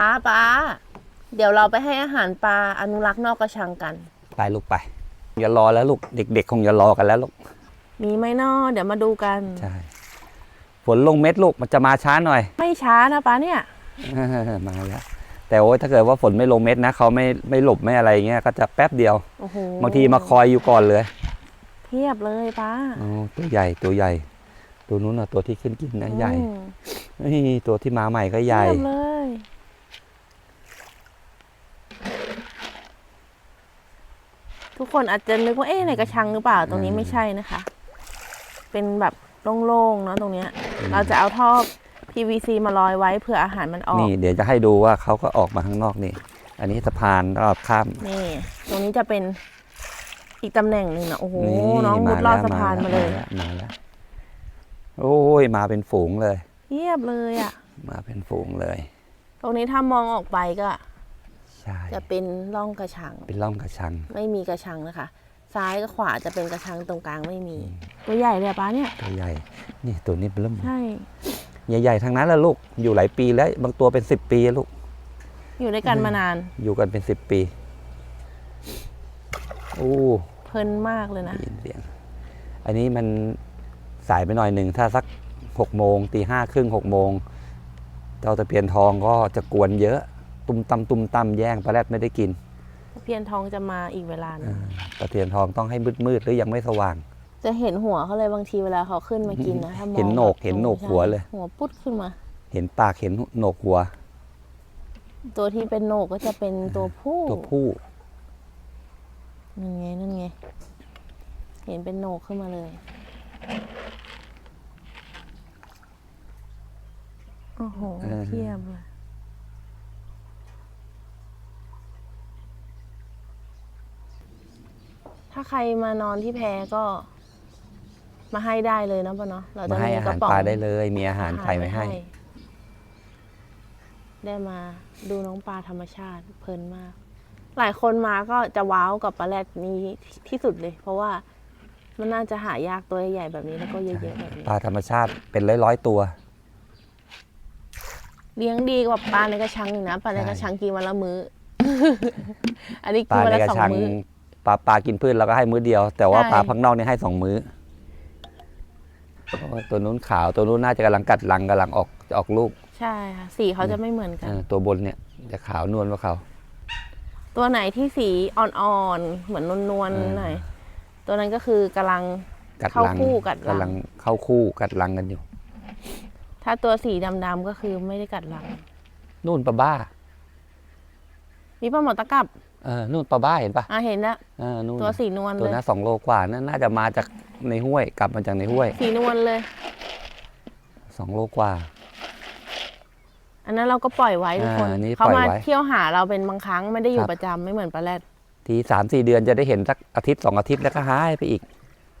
ป้าป้า เดี๋ยวเราไปให้อาหารปลาอนุรักษ์นอกกระชังกัน ไปลูกไปอย่ารอแล้วลูกเด็ก ๆ คงอย่ารอกันแล้วลูกมีไหมนอเดี๋ยวมาดูกัน ใช่ฝนลงเม็ดลูกมันจะมาช้าหน่อย ไม่ช้านะป้าเนี่ย มาแล้วแต่โอ้ยถ้าเกิดว่าฝนไม่ลงเม็ดนะเขาไม่ไม่หลบไม่อะไรเงี้ยก็จะแป๊บเดียวโอ้โหบางทีมาคอยอยู่ก่อนเลยเพียบเลยป้าอ๋อตัวใหญ่ตัวใหญ่ ตัวนู้นน่ะตัวที่ขึ้นกินนะใหญ่อืมเฮ้ยตัวที่มาใหม่ก็ใหญ่ เพียบเลย ทุกคนอาจจะนึกว่าเอ๊ะในกระชังหรือเปล่าตรงนี้อืมไม่ใช่นะคะ เป็นแบบโล่งๆเนาะตรงเนี้ย เราจะเอาท่อ PVC มาลอยไว้เผื่ออาหารมันออก นี่เดี๋ยวจะให้ดูว่าเขาก็ออกมาข้างนอกนี่ อันนี้สะพานรอบข้าม นี่ ตรงนี้จะเป็นอีกตำแหน่งหนึ่งนะโอ้โหนี่น้องมุดลอดแล้วสะพานมาเลยแล้วมาแล้วโอ้ยมาเป็นฝูงเลยเทียบเลยอะ มาเป็นฝูงเลย ตรงนี้ถ้ามองออกไปก็ ใช่จะเป็นร่องกระชัง เป็นร่องกระชังไม่มีกระชังนะคะ ซ้ายกับขวาจะเป็นกระชังตรงกลางไม่มี ตัวใหญ่เลยอะป้าเนี่ย ตัวใหญ่ นี่ตัวนี้เป็นเริ่มใช่ ใหญ่ๆทั้งนั้นแล้วลูกอยู่หลายปีแล้วบางตัวเป็นสิบปีอะลูกอยู่ด้วยกันมานาน อยู่กันเป็นสิบปีโอ้เพลินมากเลยนะ ได้ยินเสียง อันนี้มันสายไปหน่อยหนึ่งถ้าสักหกโมงตีห้าครึ่งหกโมงเจ้าตะเพียนทองก็จะกวนเยอะ ตุ้มตำตุ้มตำแย่งปลาแรดไม่ได้กินเพียนทองจะมาอีกเวลาหนึงอ่าตะเพียนทองต้องให้มืดๆหรือยังไม่สว่าง จะเห็นหัวเขาเลยบางทีเวลาเขาขึ้นมากินนะถ้ามองเห็นโหนกเห็นโหนกใช่หัวเลย หัวปุ๊ดขึ้นมา เห็นปากเห็นโหนกหัว ตัวที่เป็นโหนกก็จะเป็นตัวผู้ตัวผู้นั่นไงนั่นไงเห็นเป็นโหนกขึ้นมาเลยโอ้โหเทียบเลยาใครมานอนที่แพก็ มาให้ได้เลยเนาะปะเนาะเราจะมาให้มีอากระหารป๋องปลาได้เลย มีอาหารใส่ไว้ให้ ได้มาดูน้องปลาธรรมชาติเพลินมาก หลายคนมาก็จะว้าวกับปลาแรดนี้ที่สุดเลย เพราะว่ามันน่าจะหายากตัวใหญ่ๆแบบนี้แล้วก็เยอะๆแบบนี้ ปลาธรรมชาติเป็นร้อยๆตัว เลี้ยงดีกว่าปลาในกระชังอีกนะปลาในใช่กระชังกินวันละมื้อ อันนี้ปกินลาวันในละกระสองชังมื้อ ปลาปลากินพืชเราก็ให้มื้อเดียว แต่ว่าใช่ ปลาพักนอกนี่ให้สองมื้อโอ้ยตัวนู้นขาวตัวนู้นน่าจะกำลังกัดรังกำลังออกจะออกลูกใช่ค่ะ สีเขาจะไม่เหมือนกัน เออตัวบนเนี่ยจะขาวนวลกว่าเขา ตัวไหนที่สีอ่อนๆ เหมือนนวลเออๆหน่อย ตัวนั้นก็คือกำลัง กัดเข้ารังคู่กัดรังกำลังเข้าคู่กัดรังกันอยู่ ถ้าตัวสีดำๆก็คือไม่ได้กัดรัง นู่นปลาบ้า มีปลาหมอตะกับ เออนู่นปลาบ้าเห็นปะอะเห็นแล้วเออนู่นตัวสีนวลตัวเลย นั้นสองโลกว่านั่นน่าจะมาจากในห้วยกลับมาจากในห้วยสีนวลเลย สองโลกว่า อันนั้นเราก็ปล่อยไว้ทุกคนอ่านี่เขาปล่มาอยไว้เที่ยวหาเราเป็นบางครั้งไม่ได้อยู่ครับ ประจำไม่เหมือนปลาแรดทีสามสี่เดือนจะได้เห็นสักอาทิตย์สองอาทิตย์แล้วก็หายไปอีก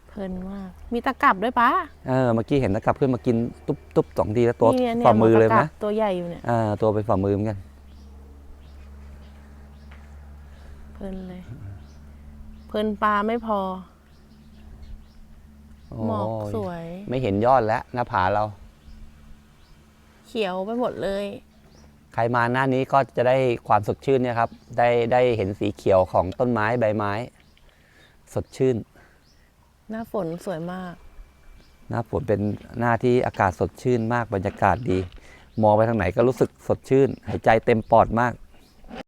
เพลินมาก มีตะกับด้วยปะเออเมื่อกี้เห็นนะกลับขึ้นมากินตุ๊บตุ๊บสองทีแล้วตัวนี่นี่ฝ่ามือเลยตะกันะบตัวใหญ่อยู่เนี่ยอ่าตัวเป็นฝ่ามือเหมือนกัน เพลินเลย เพลินปลาไม่พอโอ้หมอกยสวย ไม่เห็นยอดแล้วหน้าผาเรา เขียวไปหมดเลย ใครมาหน้านี้ก็จะได้ความสดชื่นเนี่ยครับ ได้ได้เห็นสีเขียวของต้นไม้ใบไม้ สดชื่น หน้าฝนสวยมาก หน้าฝนเป็นหน้าที่อากาศสดชื่นมากบรรยากาศดี มองไปทางไหนก็รู้สึกสดชื่น หายใจเต็มปอดมาก